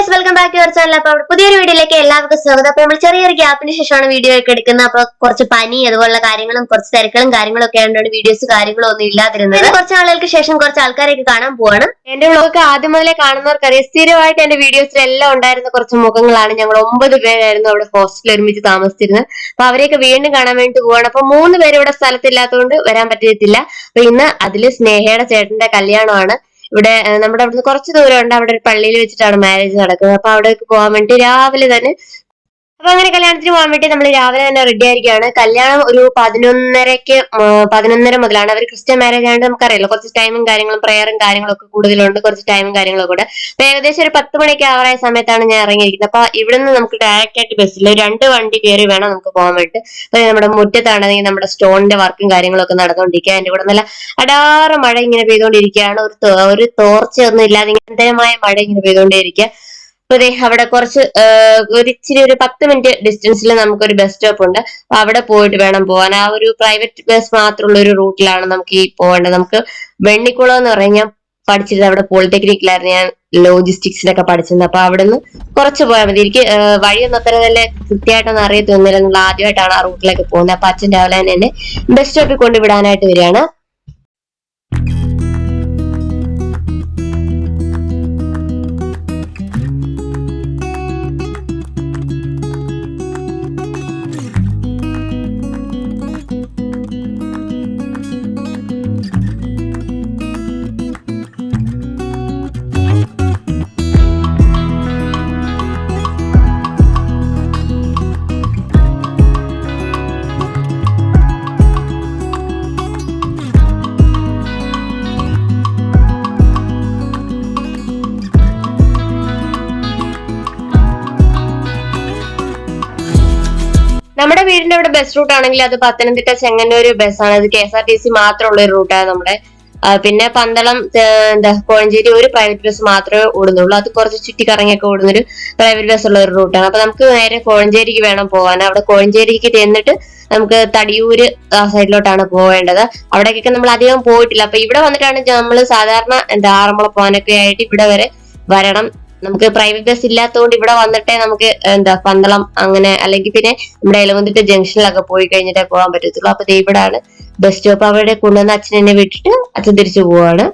Guys welcome back to your channel അപ്പോൾ പുതിയൊരു വീഡിയോയിലേക്ക് എല്ലാവർക്കും സ്വാഗതം. അപ്പൊ നമ്മൾ ചെറിയൊരു ഗ്യാപ്പിന് ശേഷമാണ് വീഡിയോ ഒക്കെ എടുക്കുന്നത്. അപ്പോൾ കുറച്ച് പനി അതുപോലുള്ള കാര്യങ്ങളും കുറച്ച് തിരക്കുകളും കാര്യങ്ങളും ഒക്കെ ആയതുകൊണ്ട് വീഡിയോസ് കാര്യങ്ങളും ഒന്നും ഇല്ലാതിരുന്നത്. കുറച്ച് ആളുകൾക്ക് ശേഷം കുറച്ച് ആൾക്കാരെയൊക്കെ കാണാൻ പോവാണ്. എന്റെ വ്ളോഗ് ആദ്യം മുതലേ കാണുന്നവർക്കറിയാം സ്ഥിരമായിട്ട് എന്റെ വീഡിയോസിൽ എല്ലാം ഉണ്ടായിരുന്ന കുറച്ച് മുഖങ്ങളാണ് ഞങ്ങൾ ഒമ്പത് പേരായിരുന്നു അവിടെ ഹോസ്റ്റലിൽ ഒരുമിച്ച് താമസിച്ചിരുന്നത്. അപ്പൊ അവരെയൊക്കെ വീണ്ടും കാണാൻ വേണ്ടി പോവാണ്. അപ്പൊ മൂന്ന് പേര് ഇവിടെ സ്ഥലത്തില്ലാത്തതുകൊണ്ട് വരാൻ പറ്റിയിട്ടില്ല. അപ്പൊ ഇന്ന് അതിൽ സ്നേഹയുടെ ചേട്ടന്റെ കല്യാണമാണ്. ഇവിടെ നമ്മുടെ അവിടുന്ന് കുറച്ച് ദൂരമുണ്ട് അവിടെ ഒരു പള്ളിയിൽ വെച്ചിട്ടാണ് മാരേജ് നടക്കുന്നത്. അപ്പൊ അവിടേക്ക് പോകാൻ വേണ്ടി രാവിലെ തന്നെ അപ്പൊ അങ്ങനെ കല്യാണത്തിന് പോകാൻ വേണ്ടി നമ്മൾ രാവിലെ തന്നെ റെഡി ആയിരിക്കുകയാണ്. കല്യാണം ഒരു പതിനൊന്നരക്ക് പതിനൊന്നര മുതലാണ്. അവർ ക്രിസ്ത്യൻ മാരേജ് ആയതുകൊണ്ട് നമുക്കറിയാലോ കുറച്ച് ടൈമും കാര്യങ്ങളും പ്രേയറും കാര്യങ്ങളൊക്കെ കൂടുതലുണ്ട് കുറച്ച് ടൈമും കാര്യങ്ങളൊക്കെ ഉണ്ട് അപ്പൊ ഏകദേശം ഒരു പത്ത് മണിക്ക് ആവറായ സമയത്താണ് ഞാൻ ഇറങ്ങിയിരിക്കുന്നത്. അപ്പൊ ഇവിടുന്ന് നമുക്ക് ഡയറക്റ്റ് ആയിട്ട് ബസ്സിൽ രണ്ട് വണ്ടി കയറി വേണം നമുക്ക് പോകാൻ വേണ്ടി അപ്പൊ നമ്മുടെ മുറ്റത്താണെങ്കിൽ നമ്മുടെ സ്റ്റോണിന്റെ വർക്കും കാര്യങ്ങളൊക്കെ നടന്നുകൊണ്ടിരിക്കുക. അതിന്റെ കൂടെ നല്ല അടാറ് മഴ ഇങ്ങനെ പെയ്തുകൊണ്ടിരിക്കുകയാണ്. ഒരു ഒരു തോർച്ചയൊന്നും ഇല്ലാതെ നിരന്തരമായ മഴ ഇങ്ങനെ പെയ്തുകൊണ്ടേയിരിക്കുക അപ്പൊ അവിടെ കുറച്ച് ഒരു ഇച്ചിരി ഒരു പത്ത് മിനിറ്റ് ഡിസ്റ്റൻസിൽ നമുക്കൊരു ബസ് സ്റ്റോപ്പ് ഉണ്ട്. അപ്പൊ അവിടെ പോയിട്ട് വേണം പോകാൻ ആ ഒരു പ്രൈവറ്റ് ബസ് മാത്രമുള്ള ഒരു റൂട്ടിലാണ് നമുക്ക് ഈ പോകേണ്ടത് നമുക്ക് വെണ്ണിക്കുളം എന്ന് പറഞ്ഞാൽ ഞാൻ പഠിച്ചിരുന്നത് അവിടെ പോളിടെക്നിക്കിലായിരുന്നു ഞാൻ ലോജിസ്റ്റിക്സിലൊക്കെ പഠിച്ചിരുന്നത്. അപ്പൊ അവിടെ നിന്ന് കുറച്ച് പോയാൽ മതി. എനിക്ക് വഴിയൊന്നും അത്ര നല്ല കൃത്യമായിട്ടൊന്നും അറിയത്തൊന്നുമില്ല. നമ്മൾ ആദ്യമായിട്ടാണ് ആ റൂട്ടിലേക്ക് പോകുന്നത്. അപ്പൊ അച്ഛൻ രാവിലെ തന്നെ ബസ് സ്റ്റോപ്പിൽ കൊണ്ടുവിടാനായിട്ട് വരികയാണ്. വീടിന്റെ അവിടെ ബസ് റൂട്ട് ആണെങ്കിൽ അത് പത്തനംതിട്ട ചെങ്ങന്നൂർ ആണ്. അത് K S R T C മാത്രമുള്ള ഒരു റൂട്ടാണ് നമ്മുടെ പിന്നെ പന്തളം എന്താ കോഴഞ്ചേരി ഒരു പ്രൈവറ്റ് ബസ് മാത്രമേ ഓടുന്നുള്ളൂ. അത് കുറച്ച് ചുറ്റിക്കറങ്ങിയൊക്കെ ഓടുന്നൊരു പ്രൈവറ്റ് ബസ് ഉള്ള ഒരു റൂട്ടാണ് അപ്പൊ നമുക്ക് നേരെ കോഴഞ്ചേരിക്ക് വേണം പോകാൻ. അവിടെ കോഴഞ്ചേരിക്ക് ചെന്നിട്ട് നമുക്ക് തടിയൂര് ആ സൈഡിലോട്ടാണ് പോവേണ്ടത്. അവിടേക്കൊക്കെ നമ്മൾ അധികം പോയിട്ടില്ല. അപ്പൊ ഇവിടെ വന്നിട്ടാണ് നമ്മൾ സാധാരണ എന്താ ആറന്മുള പോകാനൊക്കെ ആയിട്ട് ഇവിടെ വരെ വരണം. നമുക്ക് പ്രൈവറ്റ് ബസ് ഇല്ലാത്തതുകൊണ്ട് ഇവിടെ വന്നിട്ടേ നമുക്ക് എന്താ പന്തളം അങ്ങനെ അല്ലെങ്കിൽ പിന്നെ നമ്മുടെ എലവന്തിട്ട് ജംഗ്ഷനിലൊക്കെ പോയി കഴിഞ്ഞിട്ടേ പോകാൻ പറ്റത്തുള്ളൂ. അപ്പൊ ഇവിടാണ് ബസ് സ്റ്റോപ്പ് അവിടെ കൊണ്ടുവന്ന് അച്ഛൻ എന്നെ വിട്ടിട്ട് അച്ഛൻ തിരിച്ചു പോവാണ്.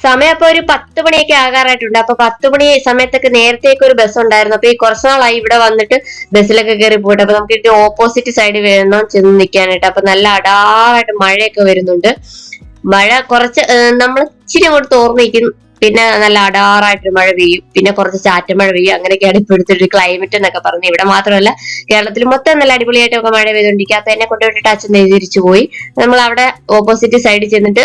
സമയം അപ്പൊ ഒരു പത്ത് മണിയൊക്കെ ആകാറായിട്ടുണ്ട്. അപ്പൊ പത്ത് മണി സമയത്തൊക്കെ നേരത്തേക്ക് ഒരു ബസ് ഉണ്ടായിരുന്നു. അപ്പൊ ഈ കുറച്ച് നാളായി ഇവിടെ വന്നിട്ട് ബസ്സിലൊക്കെ കയറി പോയിട്ട്. അപ്പൊ നമുക്ക് ഇതിന്റെ ഓപ്പോസിറ്റ് സൈഡ് വേണം ചെന്ന് നിൽക്കാനായിട്ട് അപ്പൊ നല്ല അടാറായിട്ട് മഴയൊക്കെ വരുന്നുണ്ട്. മഴ കുറച്ച് നമ്മൾ ഇച്ചിരി അങ്ങോട്ട് തോർന്നിരിക്കും പിന്നെ നല്ല അടാറായിട്ട് മഴ പെയ്യും. പിന്നെ കുറച്ച് ചാറ്റ മഴ പെയ്യും. അങ്ങനെയൊക്കെയാണ് ഇപ്പോഴത്തെ ഒരു ക്ലൈമറ്റ് എന്നൊക്കെ പറഞ്ഞു ഇവിടെ മാത്രമല്ല കേരളത്തിൽ മൊത്തം നല്ല അടിപൊളിയായിട്ടൊക്കെ മഴ പെയ്തുകൊണ്ടിരിക്കുക അപ്പൊ എന്നെ കൊണ്ടുപോയിട്ട് ദേ തിരിച്ചു പോയി. നമ്മൾ അവിടെ ഓപ്പോസിറ്റ് സൈഡിൽ ചെന്നിട്ട്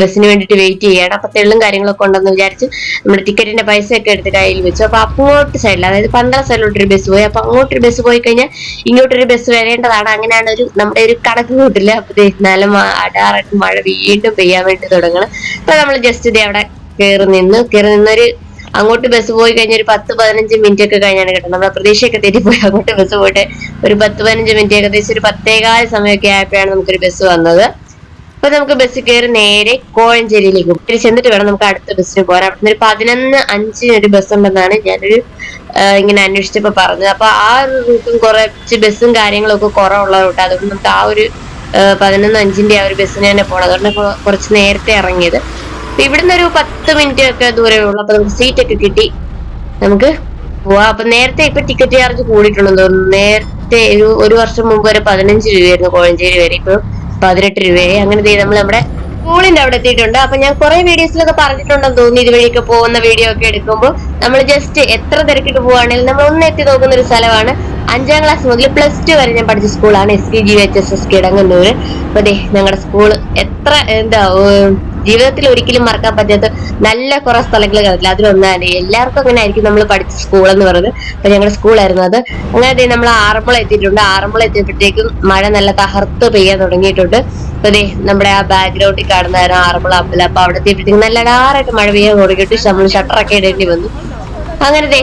ബസ്സിന് വേണ്ടിയിട്ട് വെയിറ്റ് ചെയ്യണം. അപ്പൊ തെള്ളും കാര്യങ്ങളൊക്കെ ഉണ്ടെന്ന് വിചാരിച്ച് നമ്മുടെ ടിക്കറ്റിന്റെ പൈസ ഒക്കെ എടുത്ത് കയ്യിൽ വെച്ചു. അപ്പൊ അങ്ങോട്ട് സൈഡിൽ അതായത് പന്ത്രണ്ട് സൈഡിലോട്ടൊരു ബസ് പോയി. അപ്പൊ അങ്ങോട്ടൊരു ബസ് പോയി കഴിഞ്ഞാൽ ഇങ്ങോട്ടൊരു ബസ് വരേണ്ടതാണ്. അങ്ങനെയാണ് ഒരു നമ്മുടെ ഒരു കണക്ക് കൂട്ടില്ല അപ്പൊ നല്ല മഴ വീണ്ടും പെയ്യാൻ വേണ്ടി തുടങ്ങണം. അപ്പൊ നമ്മൾ ജസ്റ്റ് ഇതേ അവിടെ കയറി നിന്ന് കയറി നിന്നൊരു അങ്ങോട്ട് ബസ് പോയി കഴിഞ്ഞ ഒരു പത്ത് പതിനഞ്ച് മിനിറ്റ് ഒക്കെ കഴിഞ്ഞാണ് കിട്ടുന്നത്. നമ്മളെ പ്രതീക്ഷയൊക്കെ തെറ്റിപ്പോയി. അങ്ങോട്ട് ബസ് പോയിട്ട് ഒരു പത്ത് പതിനഞ്ച് മിനിറ്റ് ഏകദേശം ഒരു പത്തേകാല സമയമൊക്കെ ആയപ്പോഴാണ് നമുക്കൊരു ബസ് വന്നത്. അപ്പൊ നമുക്ക് ബസ് കയറി നേരെ കോഴഞ്ചേരിയിലേക്ക് പിന്നെ ചെന്നിട്ട് വേണം നമുക്ക് അടുത്ത ബസ്സിന് പോകാൻ അവിടുന്ന് ഒരു പതിനൊന്ന് അഞ്ചിന് ഒരു ബസ് ഉണ്ടെന്നാണ് ഞാനൊരു ഇങ്ങനെ അന്വേഷിച്ചപ്പോ പറഞ്ഞത്. അപ്പൊ ആ ഒരു റൂട്ടും കുറച്ച് ബസ്സും കാര്യങ്ങളും ഒക്കെ കുറവുള്ള റൂട്ട് അതുകൊണ്ട് നമുക്ക് ആ ഒരു പതിനൊന്ന് അഞ്ചിന്റെ ആ ഒരു ബസ്സിന് തന്നെ പോകണം അതുകൊണ്ട് കുറച്ച് നേരത്തെ ഇറങ്ങിയത്. ഇവിടുന്ന് ഒരു പത്ത് മിനിറ്റ് ഒക്കെ ദൂരമേ ഉള്ളൂ. അപ്പൊ നമുക്ക് സീറ്റ് ഒക്കെ കിട്ടി. നമുക്ക് പോവാ. അപ്പൊ നേരത്തെ ഇപ്പൊ ടിക്കറ്റ് ചാർജ് കൂടിയിട്ടുണ്ടെന്ന് തോന്നുന്നു. നേരത്തെ ഒരു ഒരു വർഷം മുമ്പ് വരെ പതിനഞ്ച് രൂപയായിരുന്നു കോഴഞ്ചേരി വരെ. ഇപ്പൊ പതിനെട്ട് രൂപയായി. അങ്ങനെ നമ്മൾ നമ്മുടെ സ്കൂളിന്റെ അവിടെ എത്തിയിട്ടുണ്ട്. അപ്പൊ ഞാൻ കുറെ വീഡിയോസിലൊക്കെ പറഞ്ഞിട്ടുണ്ടെന്ന് തോന്നി ഇതുവഴിയൊക്കെ പോകുന്ന വീഡിയോ ഒക്കെ എടുക്കുമ്പോൾ നമ്മൾ ജസ്റ്റ് എത്ര തിരക്കിട്ട് പോവാണെങ്കിലും നമ്മൾ ഒന്ന് എത്തി നോക്കുന്ന ഒരു സ്ഥലമാണ്. അഞ്ചാം ക്ലാസ് മുതൽ പ്ലസ് ടു വരെ ഞാൻ പഠിച്ച സ്കൂളാണ്. S P G H S S Kidangannur അപ്പൊ ദേ ഞങ്ങളുടെ സ്കൂൾ എത്ര എന്താ ജീവിതത്തിൽ ഒരിക്കലും മറക്കാൻ പറ്റാത്ത നല്ല കുറെ സ്ഥലങ്ങൾ കണ്ടില്ല അതിലൊന്നാണ് എല്ലാവർക്കും അങ്ങനെ ആയിരിക്കും നമ്മൾ പഠിച്ച സ്കൂൾ എന്ന് പറയുന്നത്. അപ്പൊ ഞങ്ങളുടെ സ്കൂളായിരുന്നു അത്. അങ്ങനെ നമ്മൾ ആറന്മുള എത്തിയിട്ടുണ്ട്. ആറന്മുള എത്തിയപ്പോഴത്തേക്കും മഴ നല്ല തകർത്ത് പെയ്യാൻ തുടങ്ങിയിട്ടുണ്ട്. അപ്പൊ ദേ നമ്മുടെ ആ ബാക്ക്ഗ്രൗണ്ടിൽ കാണുന്നതായിരുന്നു ആറന്മുള അമ്പലം. അപ്പൊ അവിടെ എത്തിയപ്പോഴത്തേക്കും നല്ല ഡാറായിട്ട് മഴ പെയ്യാൻ തുടങ്ങിയിട്ട് നമ്മൾ ഷട്ടറൊക്കെ ഇടേണ്ടി വന്നു. അങ്ങനെ ദേ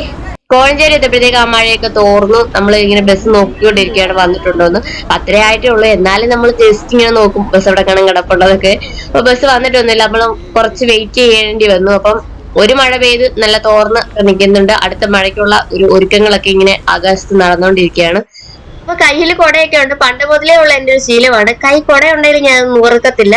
കോഴഞ്ചേരി എത്തിയപ്പോഴത്തേക്ക് ആ മഴയൊക്കെ തോർന്നു. നമ്മൾ ഇങ്ങനെ ബസ് നോക്കിക്കൊണ്ടിരിക്കുകയാണ് വന്നിട്ടുണ്ടോന്ന്. അത്രേ ആയിട്ടേ ഉള്ളൂ എന്നാലും നമ്മൾ ജസ്റ്റ് ഇങ്ങനെ നോക്കും ബസ് എവിടെ കാണാൻ കിടപ്പുള്ളതൊക്കെ. അപ്പൊ ബസ് വന്നിട്ടൊന്നുമില്ല. നമ്മൾ കുറച്ച് വെയിറ്റ് ചെയ്യേണ്ടി വന്നു. അപ്പം ഒരു മഴ പെയ്ത് നല്ല തോർന്ന് നിൽക്കുന്നുണ്ട്. അടുത്ത മഴയ്ക്കുള്ള ഒരു ഒരുക്കങ്ങളൊക്കെ ഇങ്ങനെ ആകാശത്ത് നടന്നുകൊണ്ടിരിക്കുകയാണ്. അപ്പൊ കയ്യിൽ കുടയൊക്കെ ഉണ്ട്. പണ്ട് മുതലേ ഉള്ള എന്റെ ഒരു ശീലമാണ്. കൈ കുട ഉണ്ടെങ്കിൽ ഞാൻ മുറുക്കത്തില്ല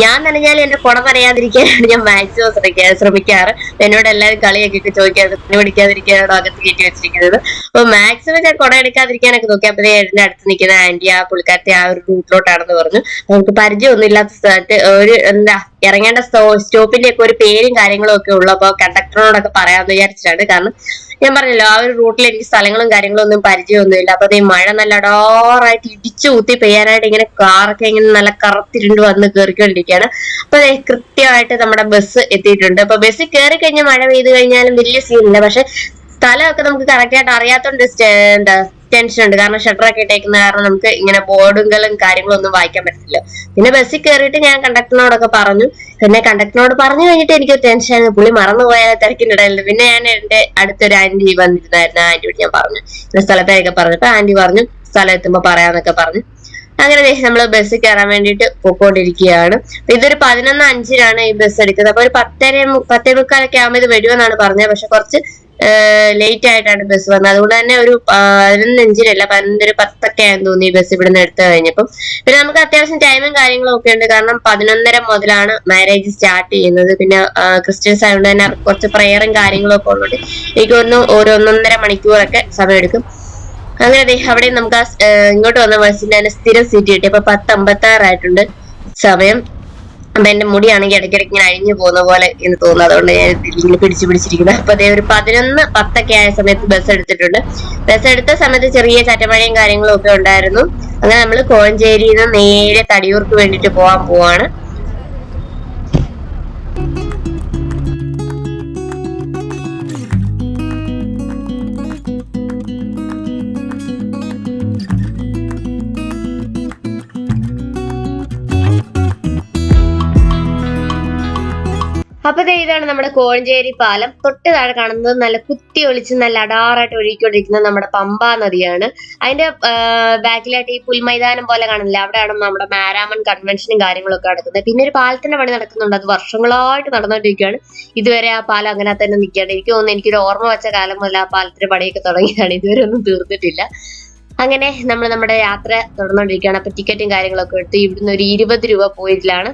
ഞാൻ നനഞ്ഞാൽ എന്റെ കുട പറയാതിരിക്കാനാണ് ഞാൻ മാക്സിമം ശ്രമിക്കാറ് ശ്രമിക്കാറ്. എന്നോട് എല്ലാവരും കളിയൊക്കെ ചോദിക്കാതെ പണി പിടിക്കാതിരിക്കാനാണോ അകത്ത് കയറ്റി വെച്ചിരിക്കുന്നത്? അപ്പൊ മാക്സിമം ഞാൻ കുട എടുക്കാതിരിക്കാനൊക്കെ നോക്കി. അപ്പൊ എന്റെ അടുത്ത് നിൽക്കുന്ന ആന്റി ആ പുള്ളിക്കാരത്തെ ആ ഒരു റൂട്ടിലോട്ടാണെന്ന് പറഞ്ഞു. നമുക്ക് പരിചയമൊന്നും ഇല്ലാത്ത സ്ഥലത്ത് ഒരു എന്താ ഇറങ്ങേണ്ട സ്റ്റോപ്പിന്റെ ഒക്കെ ഒരു പേരും കാര്യങ്ങളും ഒക്കെ ഉള്ളു അപ്പൊ കണ്ടക്ടറോടൊക്കെ പറയാമെന്ന് വിചാരിച്ചിട്ടാണ്. കാരണം ഞാൻ പറഞ്ഞല്ലോ ആ ഒരു റൂട്ടിൽ എനിക്ക് സ്ഥലങ്ങളും കാര്യങ്ങളും ഒന്നും പരിചയമൊന്നുമില്ല. അപ്പൊ ഈ മഴ നല്ല ഡോറായിട്ട് ഇടിച്ചു കുത്തി പെയ്യാനായിട്ട് ഇങ്ങനെ കാറൊക്കെ ഇങ്ങനെ നല്ല കറുത്തിരുണ്ട് വന്ന് കയറിക്കൊണ്ടിരിക്കുകയാണ് അപ്പൊ കൃത്യമായിട്ട് നമ്മുടെ ബസ് എത്തിയിട്ടുണ്ട്. അപ്പൊ ബസ് കയറി കഴിഞ്ഞാൽ മഴ പെയ്ത് കഴിഞ്ഞാലും വലിയ സീനില്ല പക്ഷെ സ്ഥലമൊക്കെ നമുക്ക് കറക്റ്റ് ആയിട്ട് അറിയാത്തോണ്ട് എന്താ ടെൻഷൻ ഉണ്ട്. കാരണം ഷട്ടർ ഒക്കെ ഇട്ടേക്കുന്ന കാരണം നമുക്ക് ഇങ്ങനെ ബോർഡുകളും കാര്യങ്ങളും ഒന്നും വായിക്കാൻ പറ്റില്ല പിന്നെ ബസ്സിൽ കയറിയിട്ട് ഞാൻ കണ്ടക്ടറിനോടൊക്കെ പറഞ്ഞു. പിന്നെ കണ്ടക്ടറിനോട് പറഞ്ഞു കഴിഞ്ഞിട്ട് എനിക്ക് ടെൻഷൻ പുള്ളി മറന്നുപോയ തിരക്കിനിടയിൽ പിന്നെ ഞാൻ എന്റെ അടുത്തൊരു ആന്റി വന്നിരുന്നായിരുന്നു. ആന്റിയോട് ഞാൻ പറഞ്ഞു. ഇന്ന സ്ഥലത്തേക്കൊക്കെ പറഞ്ഞു അപ്പൊ ആന്റി പറഞ്ഞു സ്ഥലം എത്തുമ്പോ പറയാന്നൊക്കെ പറഞ്ഞു. അങ്ങനെ നമ്മൾ ബസ് കയറാൻ വേണ്ടിട്ട് പോയിക്കൊണ്ടിരിക്കുകയാണ്. ഇതൊരു പതിനൊന്ന് അഞ്ചിനാണ് ഈ ബസ് എടുക്കുന്നത്. അപ്പൊ ഒരു പത്തര പത്തേ മുക്കാലൊക്കെ ആകുമ്പോൾ ഇത് വരുമെന്നാണ് പറഞ്ഞത്. പക്ഷെ കുറച്ച് ലേറ്റ് ആയിട്ടാണ് ബസ് വന്നത്. അതുകൊണ്ട് തന്നെ ഒരു പതിനൊന്ന് അഞ്ചിനല്ല പതിനൊന്നര പത്തൊക്കെ ആയെന്ന് തോന്നി ബസ് ഇവിടുന്ന് എടുത്തു കഴിഞ്ഞപ്പം. പിന്നെ നമുക്ക് അത്യാവശ്യം ടൈമും കാര്യങ്ങളും ഒക്കെ ഉണ്ട്. കാരണം പതിനൊന്നര മുതലാണ് മാരേജ് സ്റ്റാർട്ട് ചെയ്യുന്നത്. പിന്നെ ക്രിസ്ത്യൻസ് ആയതുകൊണ്ട് തന്നെ കുറച്ച് പ്രയറും കാര്യങ്ങളും ഒക്കെ ഉള്ളത് എനിക്ക് ഒന്ന് ഒരു ഒന്നൊന്നര മണിക്കൂറൊക്കെ സമയമെടുക്കും അങ്ങനെ അവിടെ നമുക്ക് ഇങ്ങോട്ട് വന്ന ബസ്സിന്റെ തന്നെ സ്ഥിരം സീറ്റ് കിട്ടി. അപ്പൊ പത്ത് അമ്പത്തി ആറായിട്ടുണ്ട് സമയം. അപ്പൊ എന്റെ മുടിയാണെങ്കിൽ ഇടയ്ക്കിടയ്ക്ക് ഇങ്ങനെ അഴിഞ്ഞു പോകുന്ന പോലെ എന്ന് തോന്നുന്നു. അതുകൊണ്ട് ഞാൻ ഇങ്ങനെ പിടിച്ചു പിടിച്ചിരിക്കുന്നത് അപ്പൊ അതേ ഒരു പതിനൊന്ന് പത്തൊക്കെ ആയ സമയത്ത് ബസ് എടുത്തിട്ടുണ്ട്. ബസ് എടുത്ത സമയത്ത് ചെറിയ ചറ്റമഴയും കാര്യങ്ങളും ഒക്കെ ഉണ്ടായിരുന്നു. അങ്ങനെ നമ്മൾ കോഴഞ്ചേരിയിൽ നിന്ന് നേരെ തടിയൂർക്ക് വേണ്ടിട്ട് പോകാൻ പോവാണ്. അപ്പൊ ഇതാണ് നമ്മുടെ കോഴഞ്ചേരി പാലം. തൊട്ട് താഴെ കാണുന്നത് നല്ല കുത്തി ഒളിച്ച് നല്ല അടാറായിട്ട് ഒഴുകിക്കൊണ്ടിരിക്കുന്ന നമ്മുടെ പമ്പാ നദിയാണ്. അതിന്റെ ബാക്കിലായിട്ട് ഈ പുൽമൈതാനം പോലെ കാണുന്നില്ല? അവിടെയാണ് നമ്മുടെ മാരാമൺ കൺവെൻഷനും കാര്യങ്ങളൊക്കെ നടക്കുന്നത്. പിന്നെ ഒരു പാലത്തിന്റെ പണി നടക്കുന്നുണ്ട്. അത് വർഷങ്ങളായിട്ട് നടന്നുകൊണ്ടിരിക്കുകയാണ്. ഇതുവരെ ആ പാലം അങ്ങനെ തന്നെ നിൽക്കുകയാണ്. എനിക്ക് തോന്നുന്നു എനിക്കൊരു ഓർമ്മ വെച്ച കാലം മുതൽ ആ പാലത്തിന്റെ പണിയൊക്കെ തുടങ്ങിയതാണ്. ഇതുവരെ ഒന്നും തീർന്നിട്ടില്ല. അങ്ങനെ നമ്മൾ നമ്മുടെ യാത്ര തുടർന്നുകൊണ്ടിരിക്കുകയാണ്. അപ്പൊ ടിക്കറ്റും കാര്യങ്ങളൊക്കെ എടുത്ത് ഇവിടുന്ന് ഒരു ഇരുപത് രൂപ പോയിട്ടിലാണ്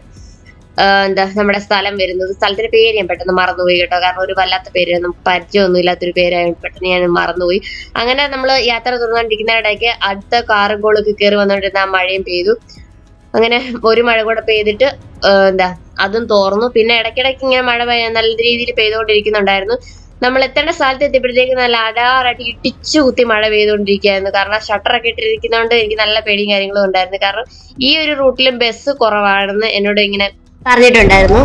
എന്താ നമ്മുടെ സ്ഥലം വരുന്നത്. സ്ഥലത്തിന്റെ പേര് ഞാൻ പെട്ടെന്ന് മറന്നുപോയി കേട്ടോ. കാരണം ഒരു വല്ലാത്ത പേര്. നമുക്ക് പരിചയമൊന്നും ഇല്ലാത്തൊരു പേരായതുകൊണ്ട് പെട്ടെന്ന് ഞാൻ മറന്നുപോയി. അങ്ങനെ നമ്മൾ യാത്ര തുടർന്നുകൊണ്ടിരിക്കുന്നതിനിടയ്ക്ക് അടുത്ത കാറും കോളൊക്കെ കയറി വന്നുകൊണ്ടിരുന്ന ആ മഴയും പെയ്തു. അങ്ങനെ ഒരു മഴ കൂടെ പെയ്തിട്ട് എന്താ അതും തോർന്നു. പിന്നെ ഇടയ്ക്കിടയ്ക്ക് ഇങ്ങനെ മഴ നല്ല രീതിയിൽ പെയ്തുകൊണ്ടിരിക്കുന്നുണ്ടായിരുന്നു. നമ്മൾ എത്തേണ്ട സ്ഥലത്ത് എത്തിയപ്പോഴത്തേക്ക് നല്ല അടാറായിട്ട് ഇടിച്ചു കുത്തി മഴ പെയ്തുകൊണ്ടിരിക്കുകയായിരുന്നു. കാരണം ഷട്ടറൊക്കെ ഇട്ടിരിക്കുന്നതുകൊണ്ട് എനിക്ക് നല്ല പേടിയും കാര്യങ്ങളും ഉണ്ടായിരുന്നു. കാരണം ഈ ഒരു റൂട്ടിലും ബസ് കുറവാണെന്ന് എന്നോട് ഇങ്ങനെ പറഞ്ഞിട്ടുണ്ടായിരുന്നു.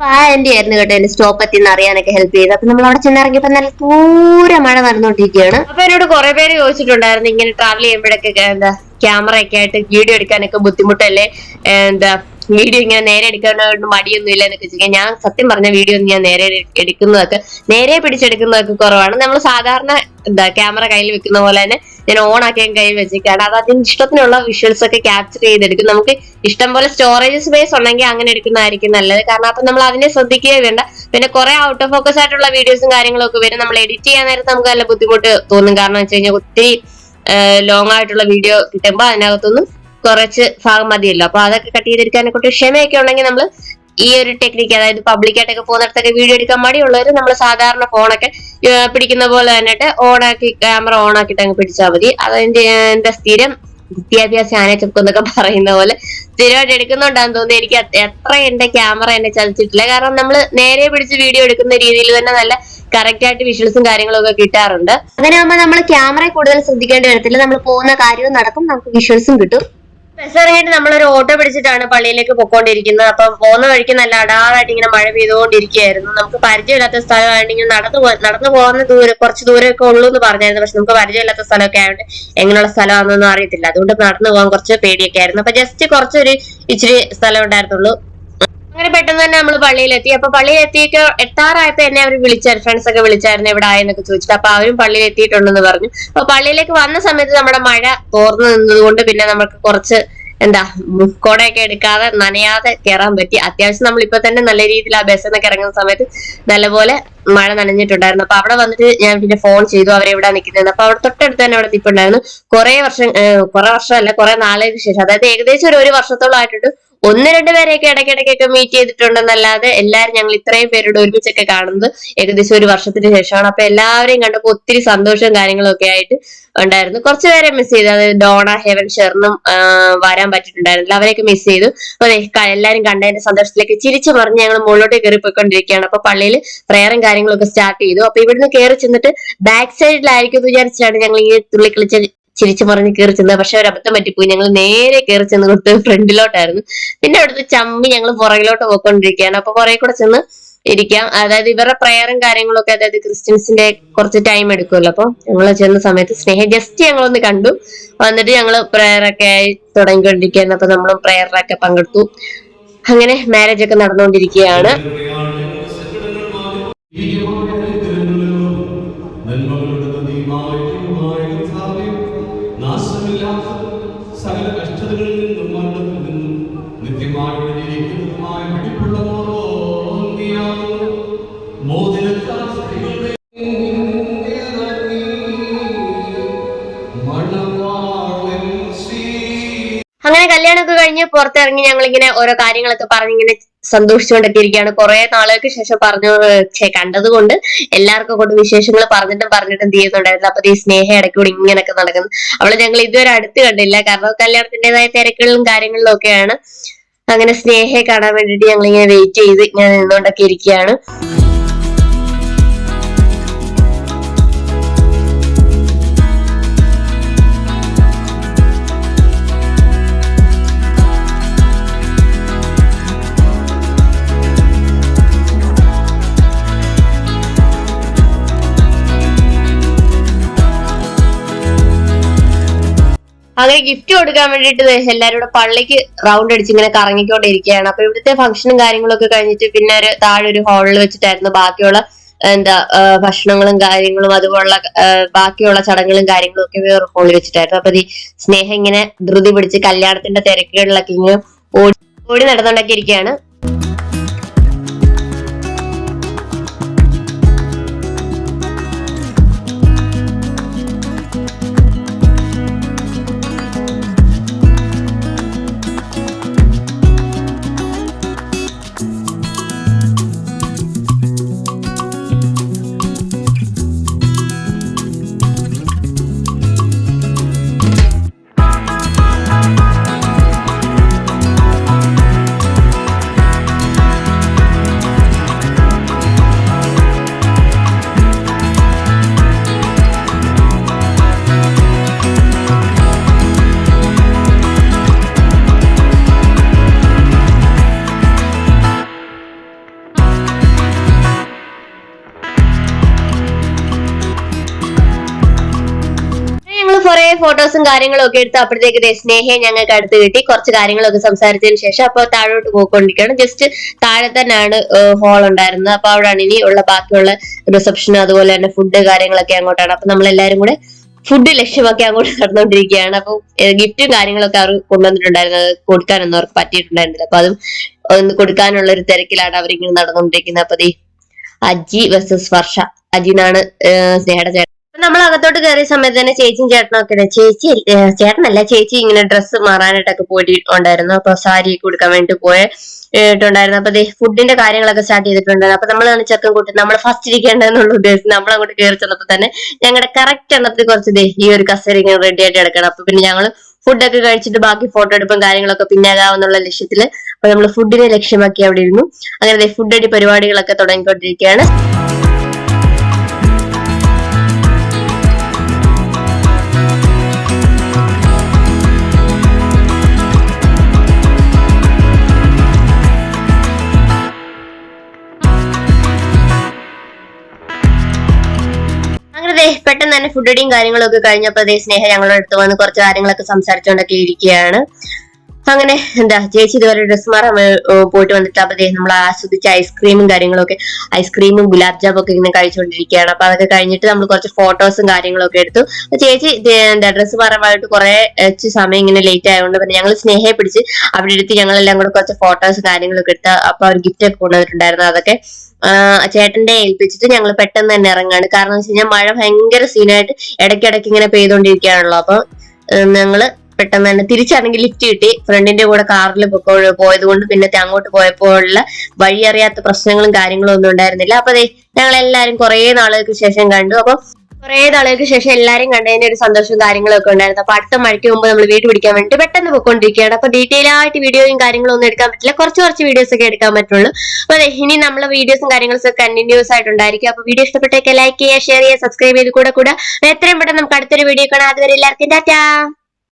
ആ ആയിരുന്നു കേട്ടോ എന്റെ സ്റ്റോപ്പ് എത്തി അറിയാനൊക്കെ ഹെൽപ്പ് ചെയ്ത് അപ്പൊ നമ്മൾ അവിടെ ചെന്നിറങ്ങിയപ്പോ നല്ല പൂര മഴ നടന്നുകൊണ്ടിരിക്കുകയാണ് അപ്പൊ എന്നോട് കുറെ പേര് ചോദിച്ചിട്ടുണ്ടായിരുന്നു ഇങ്ങനെ ട്രാവൽ ചെയ്യുമ്പോഴൊക്കെ എന്താ ക്യാമറ ഒക്കെ ആയിട്ട് വീഡിയോ എടുക്കാനൊക്കെ ബുദ്ധിമുട്ടല്ലേ? എന്താ വീഡിയോ ഇങ്ങനെ നേരെ എടുക്കാനായിട്ട് മടിയൊന്നും ഇല്ല എന്നൊക്കെ ചോദിക്കാം ഞാൻ സത്യം പറഞ്ഞ വീഡിയോ ഞാൻ നേരെ എടുക്കുന്നതൊക്കെ നേരെ പിടിച്ചെടുക്കുന്നതൊക്കെ കുറവാണ്. നമ്മൾ സാധാരണ എന്താ ക്യാമറ കയ്യിൽ വെക്കുന്ന പോലെ തന്നെ ഞാൻ ഓൺ ആക്കിയും കയ്യിൽ വെച്ചിട്ടാണ് അത് അതിന് ഇഷ്ടത്തിനുള്ള വിഷ്വൽസ് ഒക്കെ ക്യാപ്ചർ ചെയ്തെടുക്കും. നമുക്ക് ഇഷ്ടം പോലെ സ്റ്റോറേജ് സ്പേസ് ഉണ്ടെങ്കിൽ അങ്ങനെ എടുക്കുന്നതായിരിക്കും നല്ലത്. കാരണം അപ്പൊ നമ്മൾ അതിനെ ശ്രദ്ധിക്കുകയേ വേണ്ട. പിന്നെ കുറെ ഔട്ട് ഓഫ് ഫോക്കസ് ആയിട്ടുള്ള വീഡിയോസും കാര്യങ്ങളൊക്കെ വരും. നമ്മൾ എഡിറ്റ് ചെയ്യാൻ നേരത്ത് നമുക്ക് നല്ല ബുദ്ധിമുട്ട് തോന്നും. കാരണം വെച്ച് കഴിഞ്ഞാൽ ഒത്തിരി ലോങ് ആയിട്ടുള്ള വീഡിയോ കിട്ടുമ്പോൾ അതിനകത്തൊന്നും കുറച്ച് ഭാഗം മതിയല്ലോ. അപ്പൊ അതൊക്കെ കട്ട് ചെയ്തെടുക്കാനെ കൊണ്ട് ക്ഷമയൊക്കെ ഉണ്ടെങ്കിൽ നമ്മൾ ഈ ഒരു ടെക്നിക്ക് അതായത് പബ്ലിക്കായിട്ടൊക്കെ പോകുന്നിടത്തൊക്കെ വീഡിയോ എടുക്കാൻ മടിയുള്ളവർ നമ്മൾ സാധാരണ ഫോണൊക്കെ പിടിക്കുന്ന പോലെ തന്നിട്ട് ഓണാക്കി ക്യാമറ ഓൺ ആക്കിയിട്ട് അങ്ങ് പിടിച്ചാൽ മതി. അതിന്റെ എന്താ സ്ഥിരം വിദ്യാഭ്യാസ ആന ചെക്കുന്നൊക്കെ പറയുന്ന പോലെ സ്ഥിരമായിട്ട് എടുക്കുന്നുണ്ടാന്ന് തോന്നുന്നു. എനിക്ക് എത്ര എന്റെ ക്യാമറ എന്നെ ചലിച്ചിട്ടില്ല. കാരണം നമ്മൾ നേരെ പിടിച്ച് വീഡിയോ എടുക്കുന്ന രീതിയിൽ തന്നെ നല്ല കറക്റ്റ് ആയിട്ട് വിഷ്വൽസും കാര്യങ്ങളും ഒക്കെ കിട്ടാറുണ്ട്. അങ്ങനെ ആകുമ്പോൾ നമ്മൾ ക്യാമറ കൂടുതൽ ശ്രദ്ധിക്കേണ്ടി വരത്തില്ല. നമ്മൾ പോകുന്ന കാര്യവും നടക്കും. നമുക്ക് വിഷ്വൽസും കിട്ടും. ബസ് ഇറങ്ങിയിട്ട് നമ്മളൊരു ഓട്ടോ പിടിച്ചിട്ടാണ് പള്ളിയിലേക്ക് പൊക്കോണ്ടിരിക്കുന്നത് അപ്പൊ പോകുന്ന വഴിക്ക് നല്ല അടാറായിട്ട് ഇങ്ങനെ മഴ പെയ്തുകൊണ്ടിരിക്കുകയായിരുന്നു. നമുക്ക് പരിചയമില്ലാത്ത ഇങ്ങനെ നടന്നു നടന്നു പോകുന്ന ദൂരം കുറച്ച് ദൂരമൊക്കെ ഉള്ളൂ എന്ന് പറഞ്ഞായിരുന്നു. പക്ഷെ നമുക്ക് പരിചയമില്ലാത്ത സ്ഥലമൊക്കെ ആയതുകൊണ്ട് എങ്ങനെയുള്ള സ്ഥലമാണെന്നൊന്നും അറിയത്തില്ല. അതുകൊണ്ട് നടന്നു പോകാൻ കുറച്ച് പേടിയൊക്കെ ആയിരുന്നു. അപ്പൊ ജസ്റ്റ് കുറച്ചൊരു ഇച്ചിരി സ്ഥലം ഉണ്ടായിരുന്നുള്ളൂ. അങ്ങനെ പെട്ടെന്ന് തന്നെ നമ്മൾ പള്ളിയിലെത്തി. അപ്പൊ പള്ളിയിലെത്തിയൊക്കെ എത്താറായപ്പോ എന്നെ അവർ വിളിച്ചായിരുന്നു ഫ്രണ്ട്സ് ഒക്കെ വിളിച്ചായിരുന്നു എവിടെ ആയെന്നൊക്കെ ചോദിച്ചിട്ട്. അപ്പൊ അവരും പള്ളിയിൽ എത്തിയിട്ടുണ്ടെന്ന് പറഞ്ഞു. അപ്പൊ പള്ളിയിലേക്ക് വന്ന സമയത്ത് നമ്മുടെ മഴ തോർന്നു നിന്നത് കൊണ്ട് പിന്നെ നമുക്ക് കുറച്ച് എന്താ മുക്കോടയൊക്കെ എടുക്കാതെ നനയാതെ കയറാൻ പറ്റി. അത്യാവശ്യം നമ്മൾ ഇപ്പൊ തന്നെ നല്ല രീതിയിൽ ആ ബസ് എന്നൊക്കെ ഇറങ്ങുന്ന സമയത്ത് നല്ലപോലെ മഴ നനഞ്ഞിട്ടുണ്ടായിരുന്നു. അപ്പൊ അവിടെ വന്നിട്ട് ഞാൻ പിന്നെ ഫോൺ ചെയ്തു അവരെ ഇവിടെ നിൽക്കുന്നത് അപ്പൊ അവിടെ തൊട്ടടുത്ത് തന്നെ അവിടെ നിൽപ്പുണ്ടായിരുന്നു കുറെ വർഷം കുറെ വർഷമല്ല കുറെ നാളുകൾക്ക് ശേഷം. അതായത് ഏകദേശം ഒരു ഒരു വർഷത്തോളം ആയിട്ടുണ്ട് ഒന്ന് രണ്ട് പേരെയൊക്കെ ഇടയ്ക്കിടയ്ക്കൊക്കെ മീറ്റ് ചെയ്തിട്ടുണ്ടെന്നല്ലാതെ എല്ലാവരും ഞങ്ങൾ ഇത്രയും പേരോട് ഒരുമിച്ചൊക്കെ കാണുന്നത് ഏകദേശം ഒരു വർഷത്തിന് ശേഷമാണ്. അപ്പൊ എല്ലാവരെയും കണ്ടപ്പോൾ ഒത്തിരി സന്തോഷവും കാര്യങ്ങളും ഒക്കെ ആയിട്ട് ഉണ്ടായിരുന്നു. കുറച്ച് പേരെ മിസ് ചെയ്തു. അതായത് ഡോണ ഹെവൻ ഷെറിനും വരാൻ പറ്റിയിട്ടുണ്ടായിരുന്നില്ല. അവരെയൊക്കെ മിസ് ചെയ്തു. ക- എല്ലാവരും കണ്ടതിന്റെ സന്തോഷത്തിലേക്ക് ചിരിച്ചു മറിഞ്ഞ് ഞങ്ങൾ മുകളിലോട്ട് കയറി പോയിക്കൊണ്ടിരിക്കുകയാണ്. അപ്പൊ പള്ളിയിൽ പ്രയറും കാര്യങ്ങളൊക്കെ സ്റ്റാർട്ട് ചെയ്തു. അപ്പൊ ഇവിടുന്ന് കയറി ചെന്നിട്ട് ബാക്ക് സൈഡിലായിരിക്കും എന്ന് വിചാരിച്ചാണ് ഞങ്ങൾ ഈ തുള്ളി കളിച്ച് ചിരിച്ചു മറിഞ്ഞ് കയറി ചെന്നത് പക്ഷെ ഒരു അബദ്ധം പറ്റിപ്പോയി. ഞങ്ങൾ നേരെ കയറി ചെന്ന് കൊടുത്ത് ഫ്രണ്ടിലോട്ടായിരുന്നു. പിന്നെ അവിടുത്തെ ചമ്മി ഞങ്ങൾ പുറകിലോട്ട് പോയിക്കൊണ്ടിരിക്കുകയാണ്. അപ്പൊ പുറകെ കൂടെ ചെന്ന് ഇരിക്കാം. അതായത് ഇവരുടെ പ്രയറും കാര്യങ്ങളൊക്കെ അതായത് ക്രിസ്ത്യൻസിന്റെ കുറച്ച് ടൈം എടുക്കുമല്ലോ. അപ്പൊ ഞങ്ങൾ ചെന്ന സമയത്ത് സ്നേഹ ജസ്റ്റ് ഞങ്ങളൊന്ന് കണ്ടു. വന്നിട്ട് ഞങ്ങൾ പ്രയറൊക്കെ ആയി തുടങ്ങിക്കൊണ്ടിരിക്കുകയാണ്. അപ്പൊ നമ്മളും പ്രയറിലൊക്കെ പങ്കെടുത്തു. അങ്ങനെ മാരേജ് ഒക്കെ നടന്നുകൊണ്ടിരിക്കുകയാണ്. കഴിഞ്ഞ് പുറത്തിറങ്ങി ഞങ്ങൾ ഇങ്ങനെ ഓരോ കാര്യങ്ങളൊക്കെ പറഞ്ഞിങ്ങനെ സന്തോഷിച്ചുകൊണ്ടൊക്കെ ഇരിക്കുകയാണ് കുറെ നാളുകൾക്ക് ശേഷം പറഞ്ഞു കണ്ടത് കൊണ്ട് എല്ലാവർക്കും കൊണ്ട് വിശേഷങ്ങൾ പറഞ്ഞിട്ടും പറഞ്ഞിട്ടും തീരുന്നുണ്ടായിരുന്നു അപ്പൊ ഈ സ്നേഹ ഇടയ്ക്ക് കൂടി ഇങ്ങനെയൊക്കെ നടക്കുന്നു. അവളെ ഞങ്ങൾ ഇതുവരെ അടുത്ത് കണ്ടില്ല. കാരണം കല്യാണത്തിന്റേതായ തിരക്കുകളിലും കാര്യങ്ങളിലും ഒക്കെയാണ്. അങ്ങനെ സ്നേഹയെ കാണാൻ വേണ്ടിയിട്ട് ഞങ്ങൾ ഇങ്ങനെ വെയിറ്റ് ചെയ്ത് ഇങ്ങനെ നിന്നുകൊണ്ടൊക്കെ ഇരിക്കുകയാണ്. അങ്ങനെ ഗിഫ്റ്റ് കൊടുക്കാൻ വേണ്ടിയിട്ട് എല്ലാവരും കൂടെ പള്ളിക്ക് റൗണ്ട് അടിച്ച് ഇങ്ങനെ കറങ്ങിക്കൊണ്ടിരിക്കുകയാണ്. അപ്പൊ ഇവിടുത്തെ ഫംഗ്ഷനും കാര്യങ്ങളൊക്കെ കഴിഞ്ഞിട്ട് പിന്നെ ഒരു താഴെ ഒരു ഹാളിൽ വെച്ചിട്ടായിരുന്നു ബാക്കിയുള്ള എന്താ ഭക്ഷണങ്ങളും കാര്യങ്ങളും അതുപോലുള്ള ബാക്കിയുള്ള ചടങ്ങുകളും കാര്യങ്ങളും ഒക്കെ വേറെ ഹാളിൽ വെച്ചിട്ടായിരുന്നു. അപ്പൊ ഈ സ്നേഹം ഇങ്ങനെ ധൃതി പിടിച്ച് കല്യാണത്തിന്റെ തിരക്കുകളിലൊക്കെ ഇങ്ങനെ ഓടി ഓടി നടന്നുകൊണ്ടൊക്കെ ഇരിക്കുകയാണ്. ഫോട്ടോസും കാര്യങ്ങളും ഒക്കെ എടുത്ത് അപ്പോഴത്തേക്ക് സ്നേഹയെ ഞങ്ങൾക്ക് അടുത്ത് കിട്ടി. കുറച്ച് കാര്യങ്ങളൊക്കെ സംസാരിച്ചതിന് ശേഷം അപ്പോൾ താഴോട്ട് പോയിക്കൊണ്ടിരിക്കുകയാണ്. ജസ്റ്റ് താഴെ തന്നെയാണ് ഹോൾ ഉണ്ടായിരുന്നത്. അപ്പൊ അവിടെയാണ് ഇനി ഉള്ള ബാക്കിയുള്ള റിസപ്ഷൻ അതുപോലെ തന്നെ ഫുഡ് കാര്യങ്ങളൊക്കെ അങ്ങോട്ടാണ്. അപ്പൊ നമ്മൾ എല്ലാവരും കൂടെ ഫുഡ് ലക്ഷ്യമാക്കി അങ്ങോട്ട് നടന്നുകൊണ്ടിരിക്കുകയാണ്. അപ്പൊ ഗിഫ്റ്റും കാര്യങ്ങളൊക്കെ അവർ കൊണ്ടുവന്നിട്ടുണ്ടായിരുന്നത് കൊടുക്കാനൊന്നും അവർക്ക് പറ്റിയിട്ടുണ്ടായിരുന്നില്ല. അപ്പൊ അതും ഒന്ന് കൊടുക്കാനുള്ള ഒരു തിരക്കിലാണ് അവരിങ്ങനെ നടന്നുകൊണ്ടിരിക്കുന്നത്. അപ്പൊ അജി വെസസ് വർഷ. അജിനാണ് സ്നേഹയുടെ ചേട്ടൻ. നമ്മൾ അകത്തോട്ട് കയറിയ സമയത്ത് തന്നെ ചേച്ചിയും ചേട്ടനും ഒക്കെ. ചേച്ചി ചേട്ടനല്ല ചേച്ചി ഇങ്ങനെ ഡ്രസ്സ് മാറാനായിട്ടൊക്കെ പോയിട്ടുണ്ടായിരുന്നു അപ്പൊ സാരി കൊടുക്കാൻ വേണ്ടി പോയിട്ടുണ്ടായിരുന്നു അപ്പൊ ഫുഡിന്റെ കാര്യങ്ങളൊക്കെ സ്റ്റാർട്ട് ചെയ്തിട്ടുണ്ടായിരുന്നു. അപ്പൊ നമ്മളാണ് ചെക്കൻ കൂട്ടി നമ്മൾ ഫസ്റ്റ് ഇരിക്കേണ്ടതെന്നുള്ള ഉദ്ദേശം നമ്മൾ അങ്ങോട്ട് കയറി ചെന്നപ്പോ തന്നെ ഞങ്ങളുടെ കറക്റ്റ് എണ്ണത്തിൽ കുറച്ച് ദേ ഈ ഒരു കസേര ഇങ്ങനെ റെഡി ആയിട്ട് കിടക്കണം. അപ്പൊ പിന്നെ ഞങ്ങൾ ഫുഡൊക്കെ കഴിച്ചിട്ട് ബാക്കി ഫോട്ടോ എടുപ്പും കാര്യങ്ങളൊക്കെ പിന്നാകാമെന്നുള്ള ലക്ഷ്യത്തിൽ അപ്പൊ നമ്മൾ ഫുഡിനെ ലക്ഷ്യമാക്കി അവിടെ ഇരുന്നു. അങ്ങനെ ഫുഡ് അടി പരിപാടികളൊക്കെ തുടങ്ങിക്കൊണ്ടിരിക്കുകയാണ് തന്നെ ഫുഡ് അടിയും കാര്യങ്ങളൊക്കെ കഴിഞ്ഞപ്പോ ദേ സ്നേഹ ഞങ്ങളുടെ അടുത്ത് വന്ന് കുറച്ച് കാര്യങ്ങളൊക്കെ സംസാരിച്ചുകൊണ്ടൊക്കെ ഇരിക്കുകയാണ്. അങ്ങനെ എന്താ ചേച്ചി ഇതുപോലെ ഡ്രസ് മാറാൻ പോയിട്ട് വന്നിട്ട് അപ്പൊ നമ്മൾ ആസ്വദിച്ച ഐസ്ക്രീമും കാര്യങ്ങളൊക്കെ ഐസ്ക്രീമും ഗുലാബ് ജാമും ഒക്കെ ഇങ്ങനെ കഴിച്ചുകൊണ്ടിരിക്കുകയാണ് അപ്പൊ അതൊക്കെ കഴിഞ്ഞിട്ട് നമ്മൾ കുറച്ച് ഫോട്ടോസും കാര്യങ്ങളൊക്കെ എടുത്തു. ചേച്ചി എന്താ ഡ്രസ് മാറാൻ പോയിട്ട് കുറെ സമയം ഇങ്ങനെ ലേറ്റ് ആയതുകൊണ്ട് പിന്നെ ഞങ്ങൾ സ്നേഹയെ പിടിച്ച് അവിടെ എടുത്ത് ഞങ്ങളെല്ലാം കൂടെ കുറച്ച് ഫോട്ടോസും കാര്യങ്ങളൊക്കെ എടുത്ത് അപ്പൊ അവർ ഗിഫ്റ്റ് ഒക്കെ കൊണ്ടുവന്നിട്ടുണ്ടായിരുന്നു അതൊക്കെ. ചേട്ടന്റെ ഏൽപ്പിച്ചിട്ട് ഞങ്ങൾ പെട്ടെന്ന് തന്നെ ഇറങ്ങാണ്. കാരണം വെച്ച് കഴിഞ്ഞാൽ മഴ ഭയങ്കര സീനായിട്ട് ഇടയ്ക്കിടയ്ക്ക് ഇങ്ങനെ പെയ്തുകൊണ്ടിരിക്കുകയാണല്ലോ അപ്പൊ ഞങ്ങൾ പെട്ടെന്ന് തന്നെ തിരിച്ചാണെങ്കിൽ ലിഫ്റ്റ് കിട്ടി. ഫ്രണ്ടിന്റെ കൂടെ കാറിൽ പോയത് കൊണ്ട് പിന്നെ അങ്ങോട്ട് പോയപ്പോഴുള്ള വഴി അറിയാത്ത പ്രശ്നങ്ങളും കാര്യങ്ങളും ഒന്നും ഉണ്ടായിരുന്നില്ല. അപ്പൊ അതെ ഞങ്ങൾ എല്ലാരും കുറെ നാളുകൾക്ക് ശേഷം കണ്ടു. അപ്പൊ കുറെ നാളുകൾക്ക് ശേഷം എല്ലാരും കണ്ടതിന്റെ ഒരു സന്തോഷവും കാര്യങ്ങളൊക്കെ ഉണ്ടായിരുന്നു. അപ്പൊ അടുത്ത മഴയ്ക്ക് മുമ്പ് നമ്മൾ വീട് പിടിക്കാൻ വേണ്ടി പെട്ടെന്ന് പോയിക്കൊണ്ടിരിക്കുകയാണ്. അപ്പൊ ഡീറ്റെയിൽ ആയിട്ട് വീഡിയോയും കാര്യങ്ങളും ഒന്നും എടുക്കാൻ പറ്റില്ല. കുറച്ച് കുറച്ച് വീഡിയോസ് ഒക്കെ എടുക്കാൻ പറ്റുള്ളൂ. അപ്പൊ അതെ ഇനി നമ്മളെ വീഡിയോസും കാര്യങ്ങളും ഒക്കെ കണ്ടിന്യൂസ് ആയിട്ടുണ്ടായിരിക്കും അപ്പൊ വീഡിയോ ഇഷ്ടപ്പെട്ടേക്ക് ലൈക്ക് ചെയ്യുക ഷെയർ ചെയ്യുക സബ്സ്ക്രൈബ് ചെയ്ത് കൂടെ കൂടെ എത്രയും പെട്ടെന്ന് നമുക്ക് അടുത്തൊരു വീഡിയോ കാണാം. അതുവരെ എല്ലാവർക്കും ടാറ്റാ.